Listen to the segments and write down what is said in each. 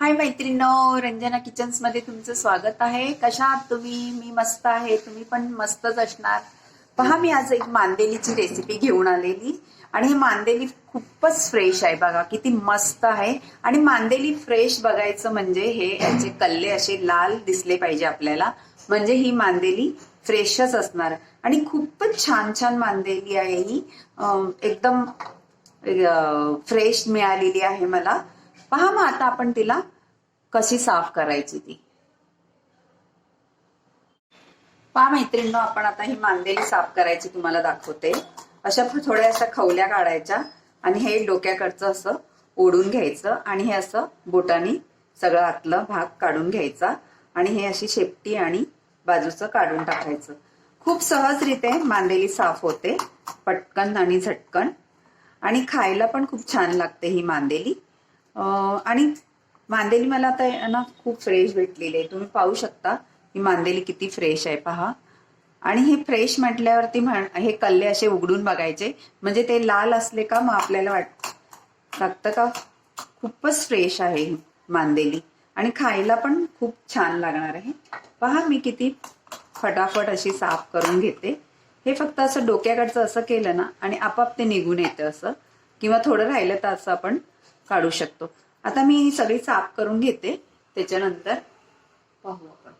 हाय मैत्रिणो रंजना किचन्समध्ये तुमचं स्वागत आहे. कशा आहात तुम्ही? मी मस्त आहे. तुम्ही पण मस्तच असणार. पहा मी आज एक मांदेलीची रेसिपी घेऊन आलेली. आणि हे मांदेली खूपच फ्रेश आहे बघा. किती मस्त आहे. आणि मांदेली फ्रेश बघायचं म्हणजे हे याचे कल्ले असे लाल दिसले पाहिजे आपल्याला. म्हणजे ही मांदेली फ्रेशच असणार. आणि खूपच छान छान मांदेली आहे ही. एकदम फ्रेश मिळालेली आहे मला. पहा मग आता आपण तिला कशी साफ करायची ती. पहा मैत्रिणींनो आपण आता ही मांदेली साफ करायची तुम्हाला दाखवते. अशा थोड्या अशा खवल्या काढायच्या आणि हे डोक्याकडचं असं ओढून घ्यायचं आणि हे असं बोटानी सगळं आतलं भाग काढून घ्यायचा आणि हे अशी शेपटी आणि बाजूचं काढून टाकायचं. खूप सहजरीत्या मांदेली साफ होते पटकन आणि झटकन. आणि खायला पण खूप छान लागते ही मांदेली. आणि मांदेली मला आता ना खूप फ्रेश भेटलेली आहे. तुम्ही पाहू शकता ही मांदेली किती फ्रेश आहे पहा. आणि हे फ्रेश म्हटल्यावरती म्हण हे कल्ले असे उघडून बघायचे. म्हणजे ते लाल असले का मग आपल्याला वाट लागतं का? खूपच फ्रेश आहे ही मांदेली. आणि खायला पण खूप छान लागणार आहे. पहा मी किती फटाफट अशी साफ करून घेते. हे फक्त असं डोक्याकडचं असं केलं ना आणि आपाप ते निघून येतं असं. किंवा थोडं राहिलं तर असं आपण काढू शकतो. आता मी ही सगळी साफ करून घेते. त्याच्यानंतर पाहू आपण.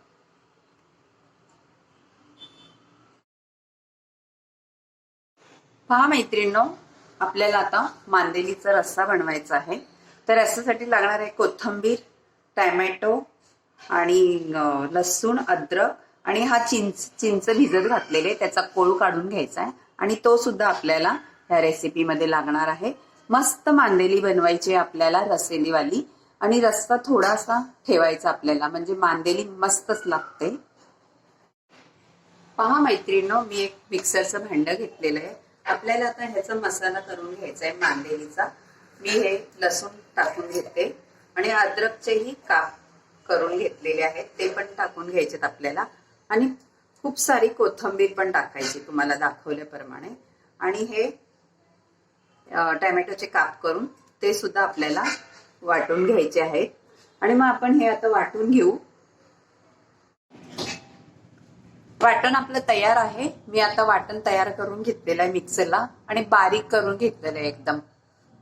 पहा मैत्रिणींनो आपल्याला आता मांदेलीचा रस्सा बनवायचा आहे. तर रस्स्यासाठी लागणार आहे कोथिंबीर टॅमॅटो आणि लसूण अद्रक आणि हा चिंच चिंच भिजत घातलेले. त्याचा कोळ काढून घ्यायचा आहे. आणि तो सुद्धा आपल्याला ह्या रेसिपीमध्ये लागणार आहे. मस्त मांदेली बनवायची आपल्याला रसेलीवाली. आणि रस्सा थोडासा ठेवायचा आपल्याला म्हणजे मांदेली मस्तच लागते. पहा मैत्रिणीनो मी एक मिक्सरचं भांड घेतलेलं आहे. आपल्याला आता ह्याचा मसाला करून घ्यायचा आहे मांदेलीचा. मी हे लसूण टाकून घेते. आणि अद्रकचेही काप करून घेतलेले आहेत ते पण टाकून घ्यायचेत आपल्याला. आणि खूप सारी कोथिंबीर पण टाकायची तुम्हाला दाखवल्याप्रमाणे. आणि हे टॅमॅटोचे काप करून ते सुद्धा आपल्याला वाटून घ्यायचे आहेत. आणि मग आपण हे आता वाटून घेऊ. वाटण आपलं तयार आहे. मी आता वाटण तयार करून घेतलेलं आहे मिक्सरला आणि बारीक करून घेतलेलं आहे एकदम.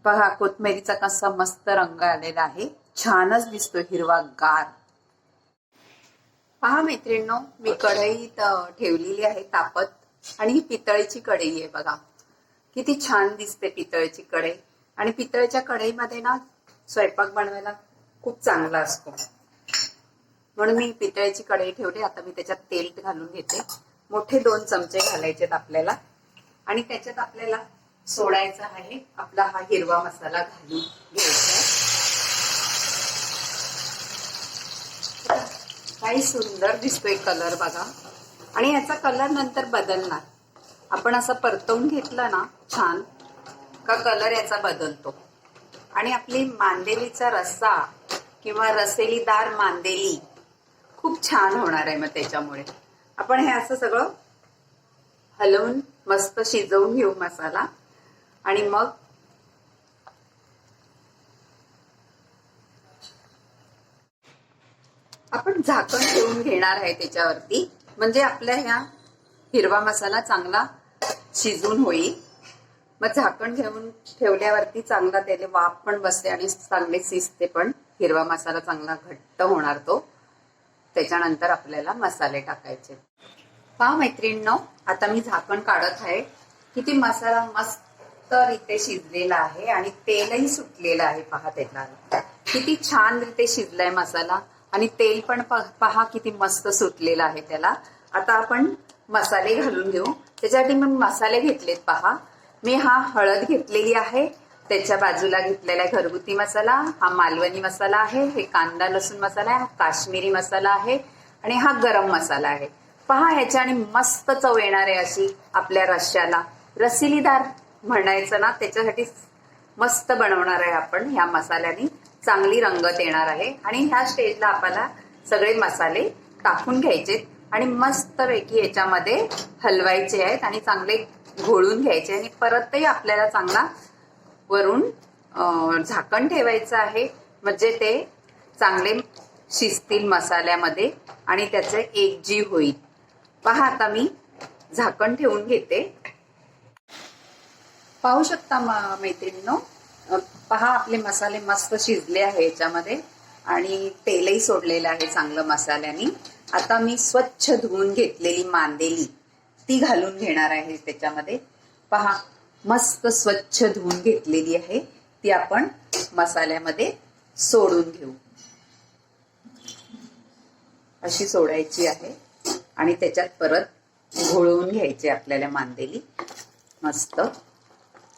बघा कोथमिरीचा कसा मस्त रंग आलेला आहे. छानच दिसतो हिरवा गार. पहा मैत्रिणींनो मी कढईत ठेवलेली आहे तापत आणि ही पितळीची कढई आहे बघा. किती छान दिसते पितळची कढई. आणि पितळच्या कढईमध्ये ना स्वयंपाक बनवायला खूप चांगला असतो. म्हणून मी पितळेची कढई ठेवली. आता मी त्याच्यात तेल घालून घेते. मोठे दोन चमचे घालायचेत आपल्याला. आणि त्याच्यात आपल्याला सोडायचा आहे आपला हा हिरवा मसाला घालून घ्यायचा. काही सुंदर दिसतोय कलर बघा. आणि याचा कलर नंतर बदलणार. आपण असं परतवून घेतलं ना छान का कलर याचा बदलतो. आणि आपली मांदेलीचा रस्सा किंवा रसेलीदार मांदेली खूप छान होणार आहे मग त्याच्यामुळे. आपण हे असं सगळं हलवून मस्त शिजवून घेऊ मसाला. आणि मग आपण झाकण ठेवून घेणार आहे त्याच्यावरती. म्हणजे आपल्या ह्या हिरवा मसाला चांगला शिजून होईल मग झाकण घेऊन ठेवल्यावरती चांगला त्याला वाफ पण बसते आणि चांगले शिजते पण. हिरवा मसाला चांगला घट्ट होणार तो. त्याच्यानंतर आपल्याला मसाले टाकायचे. पहा मैत्रिणींनो आता मी झाकण काढत आहे. किती मसाला मस्त रीते शिजलेला आहे आणि तेलही सुटलेलं आहे पहा त्याला. किती छान रीते शिजलाय मसाला. आणि तेल पण पहा किती मस्त सुटलेलं आहे त्याला. आता आपण मसाले घालून घेऊ. त्याच्यासाठी मी मसाले घेतलेत पहा. मी हा हळद घेतलेली आहे. त्याच्या बाजूला घेतलेला आहे घरगुती मसाला हा मालवणी मसाला आहे हे कांदा लसूण मसाला आहे हा काश्मीरी मसाला आहे आणि हा गरम मसाला आहे. पहा ह्याच्याने मस्त चव येणार आहे अशी आपल्या रश्श्याला. रसिलीदार म्हणायचं ना त्याच्यासाठी मस्त बनवणार आहे आपण ह्या मसाल्याने. चांगली रंगत येणार आहे. आणि ह्या स्टेजला आपल्याला सगळे मसाले टाकून घ्यायचे आणि मस्तपैकी याच्यामध्ये हलवायचे आहेत आणि चांगले घोळून घ्यायचे आणि परतही आपल्याला चांगला वरून झाकण ठेवायचं आहे. म्हणजे ते चांगले शिजतील मसाल्यामध्ये आणि त्याचे एकजीव होईल. पहा आता मी झाकण ठेवून घेते. पाहू शकता मैत्रिणीनो? पहा आपले मसाले मस्त शिजले आहे याच्यामध्ये. आणि तेलही सोडलेलं आहे चांगलं मसाल्याने. आता मी स्वच्छ धुवून घेतलेली मांदेली ती घालून घेणार आहे त्याच्यामध्ये. पहा मस्त स्वच्छ धुवून घेतलेली आहे ती आपण मसाल्यामध्ये सोडून घेऊ. अशी सोडायची आहे आणि त्याच्यात परत घोळवून घ्यायची आपल्याला मांदेली. मस्त.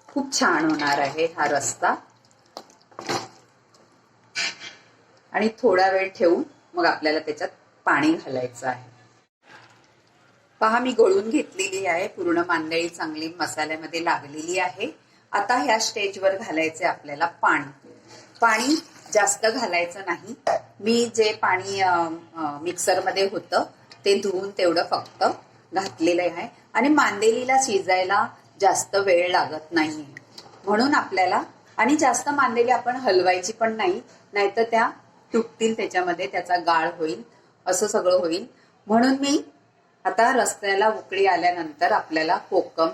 खूप छान होणार आहे हा रस्ता. आणि थोडा वेळ ठेवून मग आपल्याला त्याच्यात पाणी घालायचं आहे. पहा मी गळून घेतलेली आहे. पूर्ण मांदळी चांगली मसाल्यामध्ये लागलेली आहे. आता ह्या स्टेजवर घालायचे आपल्याला पाणी. पाणी जास्त घालायचं नाही. मी जे पाणी मिक्सरमध्ये होतं ते धुवून तेवढं फक्त घातलेलं आहे. आणि मांदेलीला शिजायला जास्त वेळ लागत नाही म्हणून आपल्याला आणि जास्त मांदेली आपण हलवायची पण नाही नाहीतर त्या तुटतील त्याच्यामध्ये त्याचा गाळ होईल असं सगळं होईल. म्हणून मी आता रस्त्याला उकळी आल्यानंतर आपल्याला कोकम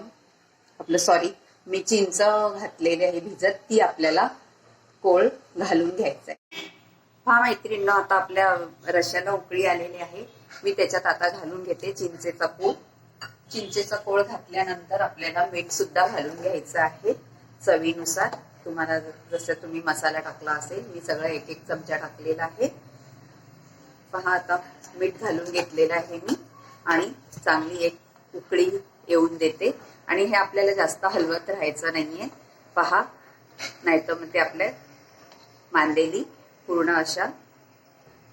आपलं सॉरी मी चिंच घातलेली आहे भिजत ती आपल्याला कोळ घालून घ्यायचं आहे हा मैत्रिणींनो आता आपल्या रश्याला उकळी आलेली आहे. मी त्याच्यात आता घालून घेते चिंचेचा कोळ चिंचेचा कोळ घातल्यानंतर आपल्याला मीठ सुद्धा घालून घ्यायचं आहे चवीनुसार. तुम्हाला जसं तुम्ही मसाला टाकला असेल मी सगळं एक एक चमचा टाकलेला आहे. पहा आता मीठ घालून घेतलेलं आहे मी. आणि चांगली एक उकळी येऊन देते. आणि हे आपल्याला जास्त हलवत राहायचं नाहीये. पहा नाहीतर मग ते आपल्या मांदेली पूर्ण अशा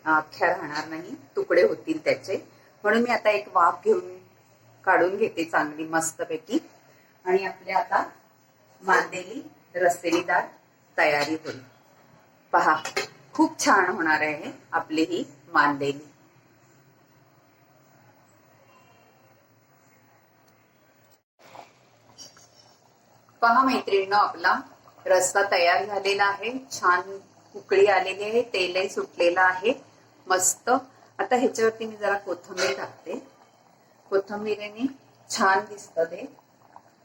अख्ख्या राहणार नाही. तुकडे होतील त्याचे. म्हणून मी आता एक वाफ घेऊन काढून घेते चांगली मस्तपैकी. आणि आपल्या आता मांदेली रस्तेलीदार तयारी होईल पहा खूप छान होणार आहे आपली ही मांदेली. पहा मैत्रिणीनं आपला रस्ता तयार झालेला आहे. छान उकळी आलेली आहे तेलही सुटलेलं आहे. मस्त. आता ह्याच्यावरती मी जरा कोथिंबीर टाकते. कोथिंबीरीने छान दिसतं ते.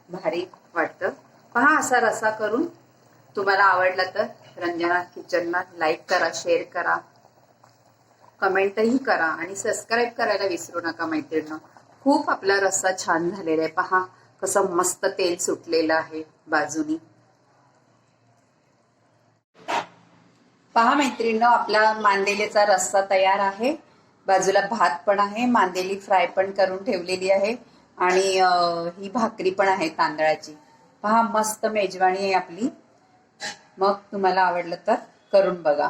भारी वाटतं. पहा असा रसा करून. तुम्हाला आवडला तर रंजना किचनला लाईक करा शेअर करा. कमेंटही करा आणि सबस्क्राईब करायला विसरू नका मैत्रिणीनं. खूप आपला रस्सा छान झालेला आहे. पहा कसं मस्त तेल सुटलेलं आहे बाजूनी. पहा मैत्रिणीनं आपला मांदेलीचा रस्सा तयार आहे. बाजूला भात पण आहे. मांदेली फ्राय पण करून ठेवलेली आहे. आणि ही भाकरी पण आहे तांदळाची. पहा मस्त मेजवानी आहे आपली. मग तुम्हाला आवडलं तर करून बघा.